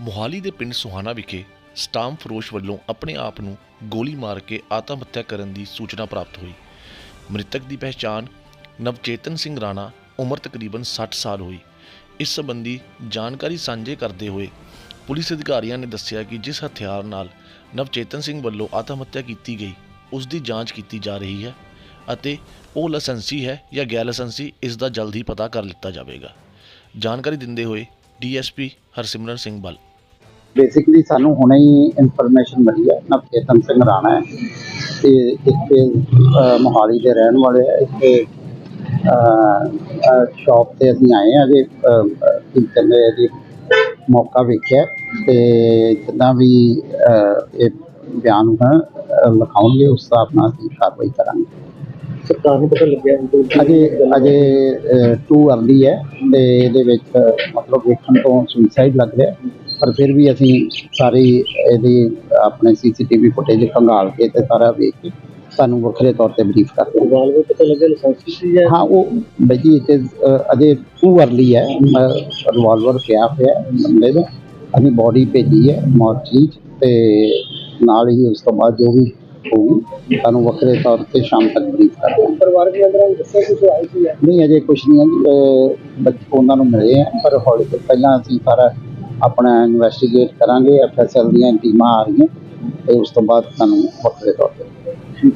ਮੋਹਾਲੀ ਦੇ ਪਿੰਡ ਸੁਹਾਣਾ ਵਿਖੇ ਸਟਾਮ ਫਰੋਸ਼ ਵੱਲੋਂ ਆਪਣੇ ਆਪ ਨੂੰ ਗੋਲੀ ਮਾਰ ਕੇ ਆਤਮ ਹੱਤਿਆ ਕਰਨ ਦੀ ਸੂਚਨਾ ਪ੍ਰਾਪਤ ਹੋਈ। ਮ੍ਰਿਤਕ ਦੀ ਪਹਿਚਾਣ ਨਵਚੇਤਨ ਸਿੰਘ ਰਾਣਾ, ਉਮਰ ਤਕਰੀਬਨ 60 ਸਾਲ ਹੋਈ। ਇਸ ਸੰਬੰਧੀ ਜਾਣਕਾਰੀ ਸਾਂਝੇ ਕਰਦੇ ਹੋਏ ਪੁਲਿਸ ਅਧਿਕਾਰੀਆਂ ਨੇ ਦੱਸਿਆ ਕਿ ਜਿਸ ਹਥਿਆਰ ਨਾਲ ਨਵਚੇਤਨ ਸਿੰਘ ਵੱਲੋਂ ਆਤਮ ਹੱਤਿਆ ਕੀਤੀ ਗਈ, ਉਸ ਦੀ ਜਾਂਚ ਕੀਤੀ ਜਾ ਰਹੀ ਹੈ ਅਤੇ ਉਹ ਲਾਇਸੈਂਸੀ ਹੈ ਜਾਂ ਗੈਰ ਲਾਇਸੈਂਸੀ, ਇਸ ਦਾ ਜਲਦ ਹੀ ਪਤਾ ਕਰ ਲਿੱਤਾ ਜਾਵੇਗਾ। ਜਾਣਕਾਰੀ ਦਿੰਦੇ ਹੋਏ ਡੀਐਸਪੀ ਹਰਸਿਮਰਨ ਸਿੰਘ ਬਲ ਬੇਸਿਕਲੀ ਸਾਨੂੰ ਹੁਣੇ ਹੀ ਇਨਫੋਰਮੇਸ਼ਨ ਮਿਲੀ ਹੈ ਨਵਚੇਤਨ ਸਿੰਘ ਰਾਣਾ ਹੈ। ਤੇ ਇੱਥੇ ਮੋਹਾਲੀ ਦੇ ਰਹਿਣ ਵਾਲੇ ਹੈ। ਇੱਥੇ ਸ਼ਾਪ ਤੇ ਅਸੀਂ ਆਏ ਹਾਂ ਜੇ ਟੀਚਰ ਨੇ ਇਹਦੀ ਮੌਕਾ ਵੇਖਿਆ। ਤੇ ਜਿੱਦਾਂ ਵੀ ਇਹ ਬਿਆਨ ਲਿਖਾਉਣਗੇ ਉਸ ਹਿਸਾਬ ਨਾਲ ਅਸੀਂ ਕਾਰਵਾਈ ਕਰਾਂਗੇ। ਸਰਕਾਰ ਨੂੰ ਪਤਾ ਲੱਗਿਆ ਅਜੇ ਅਜੇ ਟੂ ਅਰਲੀ ਹੈ। ਤੇ ਇਹਦੇ ਵਿੱਚ ਮਤਲਬ ਵੇਖਣ ਤੋਂ ਸੁਸਾਈਡ ਲੱਗ ਰਿਹਾ। ਪਰ ਫਿਰ ਵੀ ਅਸੀਂ ਸਾਰੀ ਇਹਦੀ ਆਪਣੇ ਸੀਸੀਟੀਵੀ ਫੁਟੇਜ ਖੰਗਾਲ ਕੇ ਤੇ ਸਾਰਾ ਵੇਖ ਕੇ ਤੁਹਾਨੂੰ ਵੱਖਰੇ ਤੌਰ ਤੇ ਬਰੀਫ ਕਰ ਦਿਆਂਗੇ ਵਾਲ ਨੂੰ ਪਤਾ ਲੱਗਿਆ ਲਾਇਸੈਂਸ ਸੀ ਜਾਂ ਹਾਂ ਉਹ ਬਈ ਇਟ ਇਜ਼ ਅਜੇ ਟੂ ਅਰਲੀ ਹੈ। ਰਿਵਾਲਵਰ ਪਿਆ ਹੋਇਆ ਹੈ ਬੰਦੇ ਦਾ ਅਸੀਂ ਬੋਡੀ ਭੇਜੀ ਹੈ ਮੋਰਚਰੀ ਤੇ ਨਾਲ ਹੀ ਉਸ ਤੋਂ ਬਾਅਦ ਜੋ ਵੀ ਹੋਊਗੀ ਤੁਹਾਨੂੰ ਵੱਖਰੇ ਤੌਰ ਤੇ ਸ਼ਾਮ ਤੱਕ ਬਰੀਫ ਕਰ ਦਿਆਂਗੇ ਪਰਿਵਾਰ ਦੇ ਅੰਦਰ ਦੱਸਿਆ ਕਿ ਕੋਈ ਆਈ ਸੀ ਹੈ ਨਹੀਂ ਅਜੇ ਕੁਝ ਨਹੀਂ ਹੈ। ਬੱਚੇ ਉਹਨਾਂ ਨੂੰ ਮਿਲੇ ਆ ਪਰ ਹੌਲੀ ਤੋਂ ਪਹਿਲਾਂ ਅਸੀਂ ਸਾਰਾ ਆਪਣਾ ਇਨਵੈਸਟੀਗੇਟ ਕਰਾਂਗੇ ਐਫਐਸਐਲ ਦੀਆਂ ਟੀਮਾਂ ਆ ਰਹੀਆਂ, ਤੇ ਉਸ ਤੋਂ ਬਾਅਦ ਤੁਹਾਨੂੰ ਵੱਖਰੇ ਤੌਰ ਤੇ।